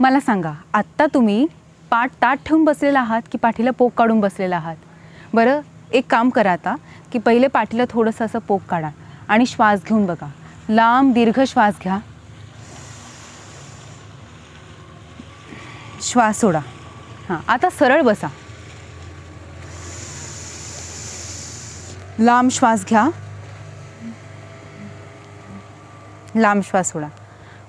मला सांगा आत्ता तुम्ही पाठ ताट ठेवून बसलेला आहात की पाठीला पोक काढून बसलेला आहात? बरं एक काम करा आता की पहिले पाठीला थोडंसं असं पोक काढा आणि श्वास घेऊन बघा. लांब दीर्घ श्वास घ्या. श्वास सोडा. हां आता सरळ बसा. लांब श्वास घ्या. लांब श्वास सोडा.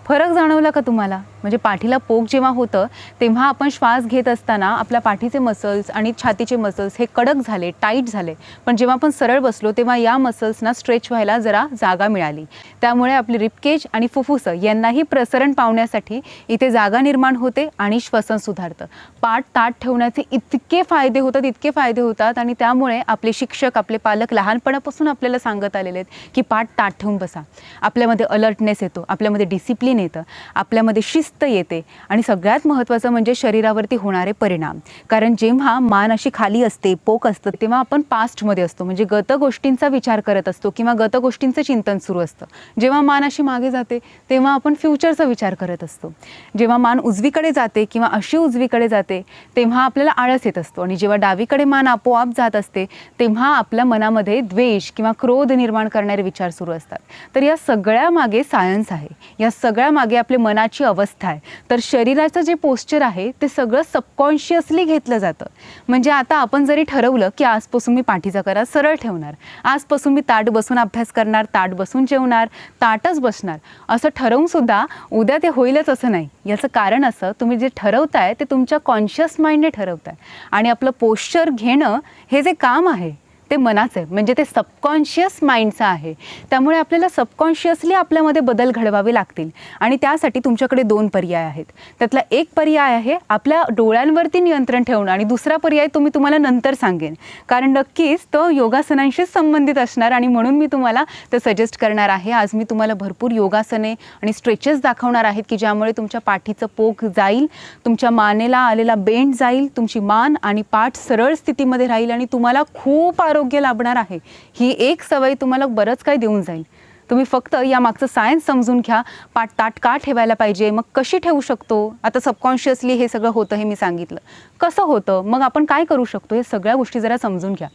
फरक जाणवला का तुम्हाला? म्हणजे पाठीला पोक जेव्हा होतं तेव्हा आपण श्वास घेत असताना आपल्या पाठीचे मसल्स आणि छातीचे मसल्स हे कडक झाले टाईट झाले. पण जेव्हा आपण सरळ बसलो तेव्हा या मसल्सना स्ट्रेच व्हायला जरा जागा मिळाली. त्यामुळे आपली रिपकेज आणि फुफ्फुसं यांनाही प्रसरण पावण्यासाठी इथे जागा निर्माण होते आणि श्वसन सुधारतं. पाठ ताट ठेवण्याचे इतके फायदे होतात इतके फायदे होतात आणि त्यामुळे आपले शिक्षक आपले पालक लहानपणापासून आपल्याला सांगत आलेले आहेत की पाठ ताट ठेवून बसा. आपल्यामध्ये अलर्टनेस येतो आपल्यामध्ये डिसिप्लिन येतं आपल्यामध्ये शिस्त येते आणि सगळ्यात महत्त्वाचं म्हणजे शरीरावरती होणारे परिणाम. कारण जेव्हा मान अशी खाली असते पोक असतं तेव्हा आपण पास्टमध्ये असतो. म्हणजे गत गोष्टींचा विचार करत असतो किंवा गत गोष्टींचं चिंतन सुरू असतं. जेव्हा मान अशी मागे जाते तेव्हा आपण फ्युचरचा विचार करत असतो. जेव्हा मान उजवीकडे जाते किंवा अशी उजवीकडे जाते तेव्हा आपल्याला आळस येत असतो. आणि जेव्हा डावीकडे मान आपोआप जात असते तेव्हा आपल्या मनामध्ये द्वेष किंवा क्रोध निर्माण करणारे विचार सुरू असतात. तर या सगळ्या मागे सायन्स आहे. या सगळ्या मागे आपले मनाची अवस्था आहे. तर शरीराचं जे पोश्चर आहे ते सगळं सबकॉन्शियसली घेतलं जातं. म्हणजे आता आपण जरी ठरवलं की आजपासून मी पाठीचा करा सरळ ठेवणार. आजपासून मी ताट बसून अभ्यास करणार ताट बसून जेवणार ताटच बसणार. असं ठरवून सुद्धा उद्या ते होईलच असं नाही. याचं कारण असं तुम्ही जे ठरवताय ते तुमच्या कॉन्शियस माइंडने ठरवताय. आणि आपलं पोश्चर घेणं हे जे काम आहे ते मनाचं आहे. म्हणजे ते सबकॉन्शियस माइंडचं आहे. त्यामुळे आपल्याला सबकॉन्शियसली आपल्यामध्ये बदल घडवावे लागतील. आणि त्यासाठी तुमच्याकडे दोन पर्याय आहेत. त्यातला एक पर्याय आहे आपल्या डोळ्यांवरती नियंत्रण ठेवणं. आणि दुसरा पर्याय तो मी तुम्हाला नंतर सांगेन. कारण नक्कीच तो योगासनांशीच संबंधित असणार आणि म्हणून मी तुम्हाला ते सजेस्ट करणार आहे. आज मी तुम्हाला भरपूर योगासने आणि स्ट्रेचेस दाखवणार आहेत की ज्यामुळे तुमच्या पाठीचं पोक जाईल तुमच्या मानेला आलेला बेंड जाईल तुमची मान आणि पाठ सरळ स्थितीमध्ये राहील आणि तुम्हाला खूप आरोग्य लाभणार आहे. ही एक सवय तुम्हाला बरंच काही देऊन जाईल. तुम्ही फक्त या मागचं सायन्स समजून घ्या. पाठ ताट का ठेवायला पाहिजे? मग कशी ठेवू शकतो? आता सबकॉन्शियसली हे सगळं होतं हे मी सांगितलं. कसं होतं? मग आपण काय करू शकतो? हे सगळ्या गोष्टी जरा समजून घ्या.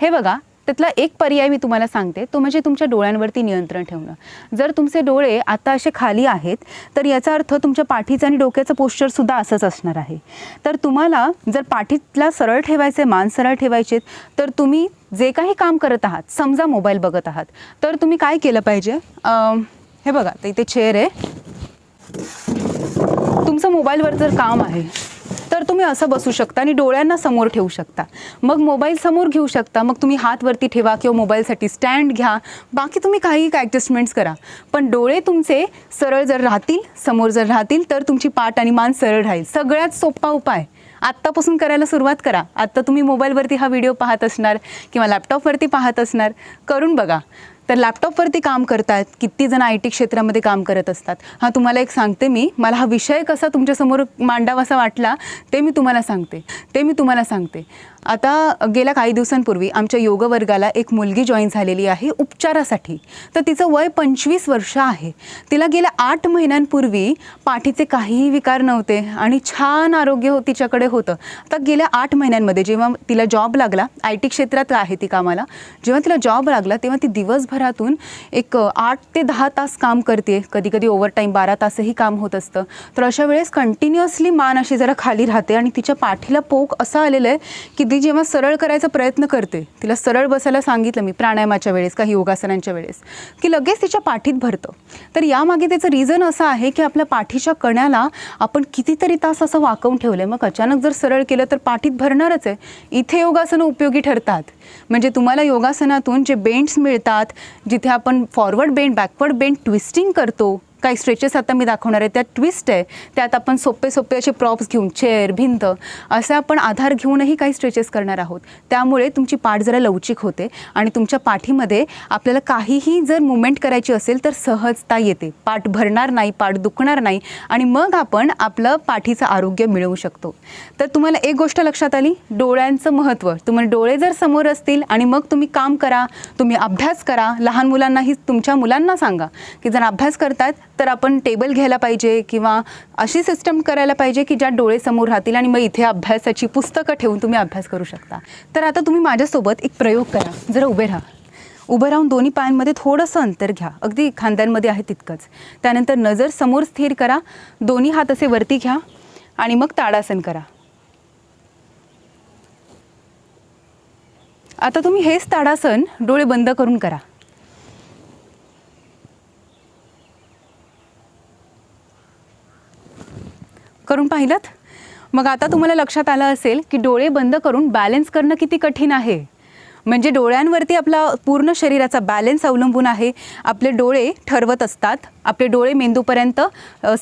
हे बघा त्यातला एक पर्याय मी तुम्हाला सांगते तो म्हणजे तुमच्या डोळ्यांवरती नियंत्रण ठेवणं. जर तुमचे डोळे आता असे खाली आहेत तर याचा अर्थ तुमच्या पाठीचं आणि डोक्याचं पोश्चरसुद्धा असंच असणार आहे. तर तुम्हाला जर पाठीतला सरळ ठेवायचे मान सरळ ठेवायचे तर तुम्ही जे काही काम करत आहात समजा मोबाईल बघत आहात तर तुम्ही काय केलं पाहिजे? हे बघा तर इथे चेअर आहे. तुमचं मोबाईलवर जर काम आहे तर तुम्ही असं बसू शकता आणि डोळ्यांना समोर ठेवू शकता. मग मोबाईल समोर घेऊ शकता मग तुम्ही हात वरती ठेवा किंवा मोबाईलसाठी स्टँड घ्या. बाकी तुम्ही काही ॲडजस्टमेंट्स करा. पण डोळे तुमचे सरळ जर राहतील समोर जर राहतील तर तुमची पाठ आणि मान सरळ राहील. सगळ्यात सोपा उपाय. आत्तापासून करायला सुरुवात करा. आत्ता तुम्ही मोबाईलवरती हा व्हिडिओ पाहत असणार किंवा लॅपटॉपवरती पाहत असणार. करून बघा. तर लॅपटॉपवरती काम करतात किती जण आय टी क्षेत्रामध्ये काम करत असतात. हा तुम्हाला एक सांगते मी. मला हा विषय कसा तुमच्यासमोर मांडावासा वाटला ते मी तुम्हाला सांगते. ते मी तुम्हाला सांगते. आता गेल्या काही दिवसांपूर्वी आमच्या योग वर्गाला एक मुलगी जॉईन झालेली आहे उपचारासाठी. तर तिचं वय पंचवीस वर्ष आहे. तिला गेल्या आठ महिन्यांपूर्वी पाठीचे काहीही विकार नव्हते आणि छान आरोग्य हो तिच्याकडे होतं. आता गेल्या आठ महिन्यांमध्ये जेव्हा तिला जॉब लागला आय टी क्षेत्रात आहे ती कामाला जेव्हा तिला जॉब लागला तेव्हा ती दिवसभर दिवसभरातून एक आठ ते दहा तास काम करते. कधी कधी ओव्हरटाईम बारा तासही काम होत असतं. तर अशा वेळेस कंटिन्युअसली मान अशी जरा खाली राहते आणि तिच्या पाठीला पोक असं आलेलं आहे की ती जेव्हा सरळ करायचा प्रयत्न करते तिला सरळ बसायला सांगितलं मी प्राणायामाच्या वेळेस काही योगासनांच्या वेळेस की लगेच तिच्या पाठीत भरतं. तर यामागे त्याचं रिझन असं आहे की आपल्या पाठीच्या कण्याला आपण कितीतरी तास असं वाकवून ठेवलं आहे मग अचानक जर सरळ केलं तर पाठीत भरणारच आहे. इथे योगासनं उपयोगी ठरतात. म्हणजे तुम्हाला योगासनातून जे बेंड्स मिळतात जिथे आपण forward bend backward bend twisting करतो काही स्ट्रेचेस आता मी दाखवणार आहे. त्यात ट्विस्ट आहे. त्यात आपण सोपे सोपे असे प्रॉप्स घेऊन चेअर भिंत असे आपण आधार घेऊनही काही स्ट्रेचेस करणार आहोत. त्यामुळे तुमची पाठ जरा लवचिक होते आणि तुमच्या पाठीमध्ये आपल्याला काहीही जर मुवमेंट करायची असेल तर सहजता येते. पाठ भरणार नाही पाठ दुखणार नाही आणि मग आपण आपलं पाठीचं आरोग्य मिळवू शकतो. तर तुम्हाला एक गोष्ट लक्षात आली? डोळ्यांचं महत्त्व. तुम्हाला डोळे जर समोर असतील आणि मग तुम्ही काम करा तुम्ही अभ्यास करा लहान मुलांनाही तुमच्या मुलांना सांगा की जर अभ्यास करतात तर आपण टेबल घ्यायला पाहिजे किंवा अशी सिस्टम करायला पाहिजे की ज्या डोळे समोर राहतील आणि मग इथे अभ्यासाची पुस्तकं ठेवून तुम्ही अभ्यास करू शकता. तर आता तुम्ही माझ्यासोबत एक प्रयोग करा. जरा उभे राहा. उभं राहून दोन्ही पायांमध्ये थोडंसं अंतर घ्या. अगदी खांद्यांमध्ये आहे तितकंच. त्यानंतर नजर समोर स्थिर करा. दोन्ही हात असे वरती घ्या आणि मग ताडासन करा. आता तुम्ही हेच ताडासन डोळे बंद करून करा. करून पाहिलं मग आता तुम्हाला लक्षात आलं असेल की डोळे बंद करून बॅलेन्स करणं किती कठीण आहे. म्हणजे डोळ्यांवरती आपला पूर्ण शरीराचा बॅलेन्स अवलंबून आहे. आपले डोळे ठरवत असतात. आपले डोळे मेंदूपर्यंत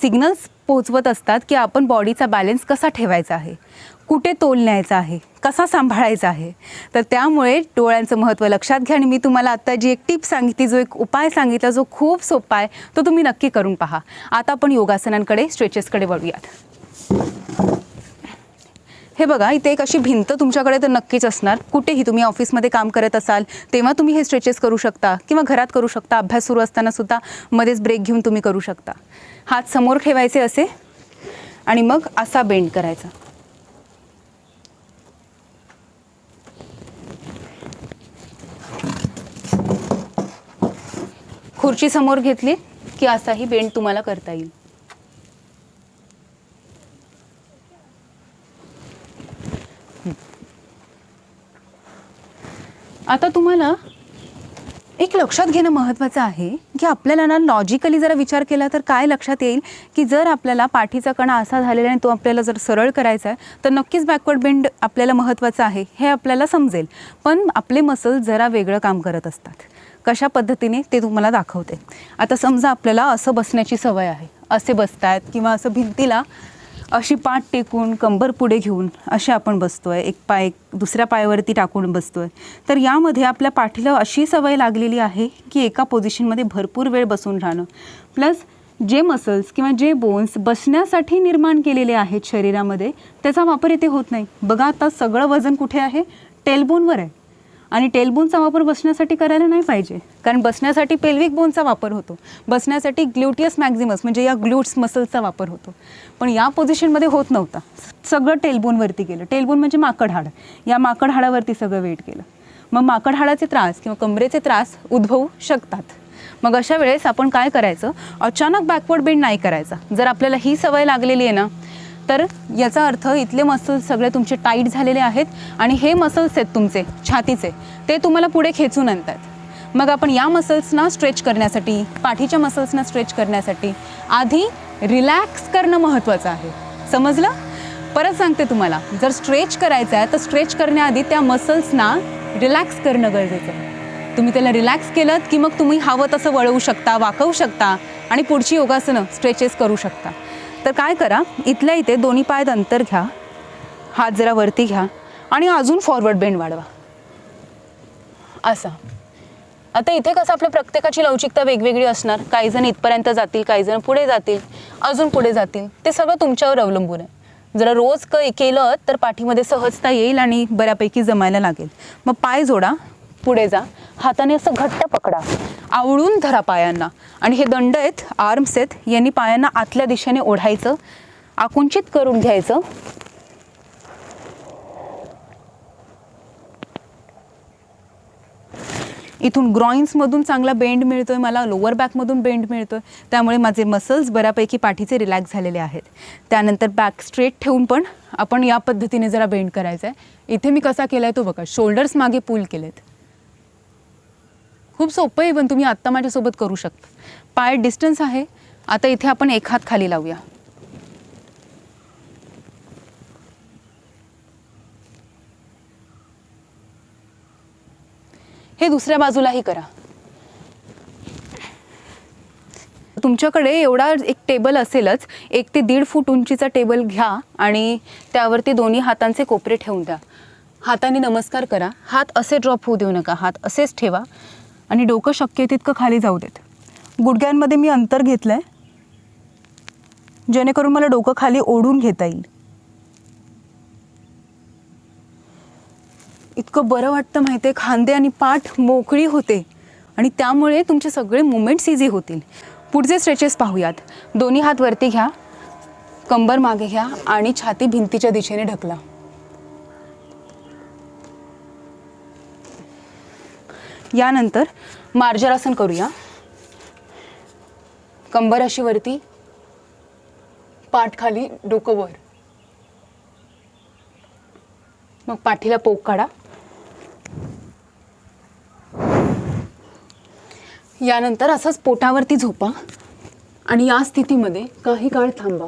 सिग्नल्स पोहोचवत असतात की आपण बॉडीचा बॅलेन्स कसा ठेवायचा आहे? कुठे तोल न्यायचा आहे? कसा सांभाळायचा आहे? तर त्यामुळे डोळ्यांचं महत्त्व लक्षात घ्या आणि मी तुम्हाला आत्ता जी एक टिप सांगितली जो एक उपाय सांगितला जो खूप सोपा आहे तो तुम्ही नक्की करून पहा. आता आपण योगासनांकडे स्ट्रेचेसकडे वळूयात. हे बघा इथे एक अशी भिंत तुमच्याकडे तर नक्कीच असणार. कुठेही तुम्ही ऑफिसमध्ये काम करत असाल तेव्हा तुम्ही हे स्ट्रेचेस करू शकता किंवा घरात करू शकता. अभ्यास सुरू असताना सुद्धा मध्येच ब्रेक घेऊन तुम्ही करू शकता. हात समोर ठेवायचे असे आणि मग असा बेंड करायचा. खुर्ची समोर घेतली की असाही बेंड तुम्हाला करता येईल. आता तुम्हाला एक लक्षात घेणं महत्त्वाचं आहे की आपल्याला ना लॉजिकली जरा विचार केला तर काय लक्षात येईल की जर आपल्याला पाठीचा कणा असा झालेला आणि तो आपल्याला जर सरळ करायचा आहे तर नक्कीच बॅकवर्ड बेंड आपल्याला महत्त्वाचं आहे हे आपल्याला समजेल. पण आपले मसल जरा वेगळं काम करत असतात. कशा पद्धतीने ते तुम्हाला दाखवते. आता समजा आपल्याला असं बसण्याची सवय आहे. असे बसतायत किंवा असं भिंतीला अशी पाठ टेकून कंबर पुढे घेऊन असे आपण बसतो आहे एक पाय दुसऱ्या पायावरती टाकून बसतो आहे तर यामध्ये आपल्या पाठीला अशी सवय लागलेली आहे की एका पोझिशनमध्ये भरपूर वेळ बसून राहणं. प्लस जे मसल्स किंवा जे बोन्स बसण्यासाठी निर्माण केलेले आहेत शरीरामध्ये त्याचा वापर इथे होत नाही. बघा आता सगळं वजन कुठे आहे? टेलबोनवर आहे. आणि टेलबोनचा वापर बसण्यासाठी करायला नाही पाहिजे. कारण बसण्यासाठी पेल्विक बोनचा वापर होतो. बसण्यासाठी ग्ल्युटियस मॅक्झिमस म्हणजे या ग्ल्यूट्स मसल्सचा वापर होतो. पण या पोझिशनमध्ये होत नव्हता. सगळं टेलबोनवरती गेलं. टेलबोन म्हणजे माकड हाड. या माकड हाडावरती सगळं वेट केलं मग माकड हाडाचे त्रास किंवा कमरेचे त्रास उद्भवू शकतात. मग अशा वेळेस आपण काय करायचं? अचानक बॅकवर्ड बेंड नाही करायचा. जर आपल्याला ही सवय लागलेली आहे ना तर याचा अर्थ इथले मसल्स सगळे तुमचे टाईट झालेले आहेत आणि हे मसल्स आहेत तुमचे छातीचे. ते तुम्हाला पुढे खेचून आणतात. मग आपण या मसल्सना स्ट्रेच करण्यासाठी पाठीच्या मसल्सना स्ट्रेच करण्यासाठी आधी रिलॅक्स करणं महत्त्वाचं आहे. समजलं? परत सांगते तुम्हाला. जर स्ट्रेच करायचं आहे तर स्ट्रेच करण्याआधी त्या मसल्सना रिलॅक्स करणं गरजेचं आहे. तुम्ही त्याला रिलॅक्स केलं की मग तुम्ही हवं तसं वळवू शकता वाकवू शकता आणि पुढची योगासनं स्ट्रेचेस करू शकता. तर काय करा इथल्या इथे दोन्ही पायात अंतर घ्या हात जरा वरती घ्या आणि अजून फॉरवर्ड बेंड वाढवा. असा. आता इथे कसं आपल्या प्रत्येकाची लवचिकता वेगवेगळी असणार. काही जण इथपर्यंत जातील काही जण पुढे जातील अजून पुढे जातील. ते सगळं तुमच्यावर अवलंबून आहे. जरा रोज क केलं तर पाठीमध्ये सहजता येईल आणि बऱ्यापैकी जमायला लागेल. मग पाय जोडा पुढे जा. हाताने असं घट्ट पकडा. आवळून धरा पायांना. आणि हे दंड आहेत आर्म्स आहेत यांनी पायांना आतल्या दिशेने ओढायचं आकुंचित करून घ्यायचं. इथून ग्रॉइन्समधून चांगला बेंड मिळतोय मला लोअर बॅकमधून बेंड मिळतोय. त्यामुळे माझे मसल्स बऱ्यापैकी पाठीचे रिलॅक्स झालेले आहेत. त्यानंतर बॅक स्ट्रेट ठेवून पण आपण या पद्धतीने जरा बेंड करायचा आहे इथे मी कसा केला आहे तो बघा शोल्डर्स मागे पूल केलेत. खूप सोपं आहे पण तुम्ही आत्ता माझ्यासोबत करू शकता. पाय डिस्टन्स आहे. आता इथे आपण एक हात खाली लावूया. हे दुसऱ्या बाजूलाही करा. तुमच्याकडे एवढा एक टेबल असेलच एक ते दीड फूट उंचीचा टेबल घ्या आणि त्यावरती दोन्ही हातांचे कोपरे ठेवून द्या. हाताने नमस्कार करा. हात असे ड्रॉप होऊ देऊ नका. हात असेच ठेवा. आणि डोकं शक्य तितकं खाली जाऊ देत. गुडघ्यांमध्ये मी अंतर घेतलं आहे जेणेकरून मला डोकं खाली ओढून घेता येईल. इतकं बरं वाटतं माहिती आहे खांदे आणि पाठ मोकळी होते. आणि त्यामुळे तुमचे सगळे मुवमेंट्स इझी होतील. पुढचे स्ट्रेचेस पाहूयात. दोन्ही हात वरती घ्या. कंबर मागे घ्या आणि छाती भिंतीच्या दिशेने ढकला. यानंतर मार्जरासन करूया. कंबर अशी वरती पाठ खाली डोकं वर. मग पाठीला पोक काढा. यानंतर असंच पोटावरती झोपा आणि या स्थितीमध्ये काही काळ थांबा.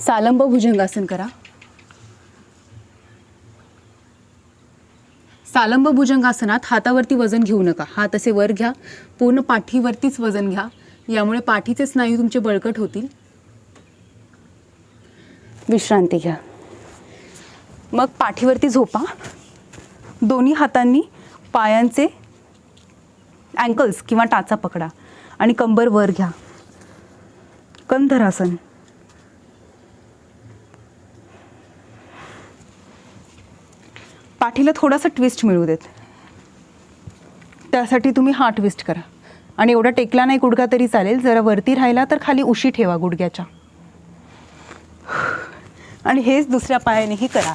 सालंब भुजंगासन करा. सालंब भुजंगासनात हातावरती वजन घेऊ नका. हात असे वर घ्या. पूर्ण पाठीवरतीच वजन घ्या. यामुळे पाठीचे स्नायू तुमचे बळकट होतील. विश्रांती घ्या. मग पाठीवरती झोपा. दोन्ही हातांनी पायांचे अँकल्स किंवा टाचा पकडा आणि कंबर वर घ्या. कंधरासन पाठीला थोडासा ट्विस्ट मिळू देत. त्यासाठी तुम्ही हा ट्विस्ट करा. आणि एवढा टेकला नाही गुडघा तरी चालेल. जरा वरती राहिला तर खाली उशी ठेवा गुडघ्याच्या. आणि हेच दुसऱ्या पायानेही करा.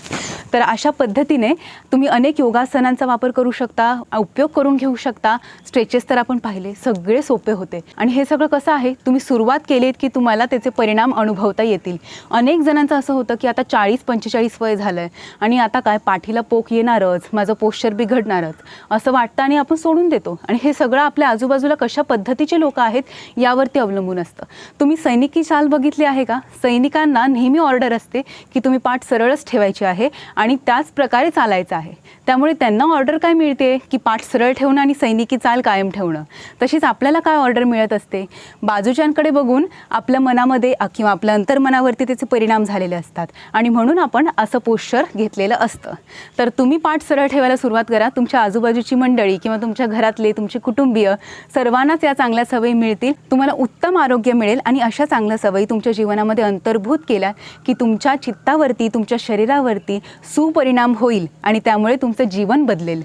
तर अशा पद्धतीने तुम्ही अनेक योगासनांचा वापर करू शकता उपयोग करून घेऊ शकता. स्ट्रेचेस तर आपण पाहिले सगळे सोपे होते. आणि हे सगळं कसं आहे? तुम्ही सुरुवात केलीत की तुम्हाला त्याचे परिणाम अनुभवता येतील. अनेक जणांचं असं होतं की आता चाळीस पंचेचाळीस वय झालं आहे आणि आता काय? पाठीला पोक येणारच माझं पोश्चर बिघडणारच. असं वाटतं आणि आपण सोडून देतो. आणि हे सगळं आपल्या आजूबाजूला कशा पद्धतीचे लोक आहेत यावरती अवलंबून असतं. तुम्ही सैनिकी चाल बघितली आहे का? सैनिकांना नेहमी ऑर्डर असते की तुम्ही पाठ सरळच ठेवायची आहे. आणि त्याच प्रकारे चालायचं आहे. त्यामुळे त्यांना ऑर्डर काय मिळते? की पाठ सरळ ठेवणं आणि सैनिकी चाल कायम ठेवणं. तशीच आपल्याला काय ऑर्डर मिळत असते? बाजूच्यांकडे बघून आपल्या मनामध्ये किंवा आपल्या अंतर्मनावरती त्याचे परिणाम झालेले असतात. आणि म्हणून आपण असं पोश्चर घेतलेलं असतं. तर तुम्ही पाठ सरळ ठेवायला सुरुवात करा. तुमच्या आजूबाजूची मंडळी किंवा तुमच्या घरातले तुमचे कुटुंबीय सर्वांनाच या चांगल्या सवयी मिळतील. तुम्हाला उत्तम आरोग्य मिळेल आणि अशा चांगल्या सवयी तुमच्या जीवनामध्ये अंतर्भूत केल्या की तुमच्या चित्तावरती तुमच्या शरीरावरती सुपरिणाम होईल आणि त्यामुळे तुमचं जीवन बदलेल.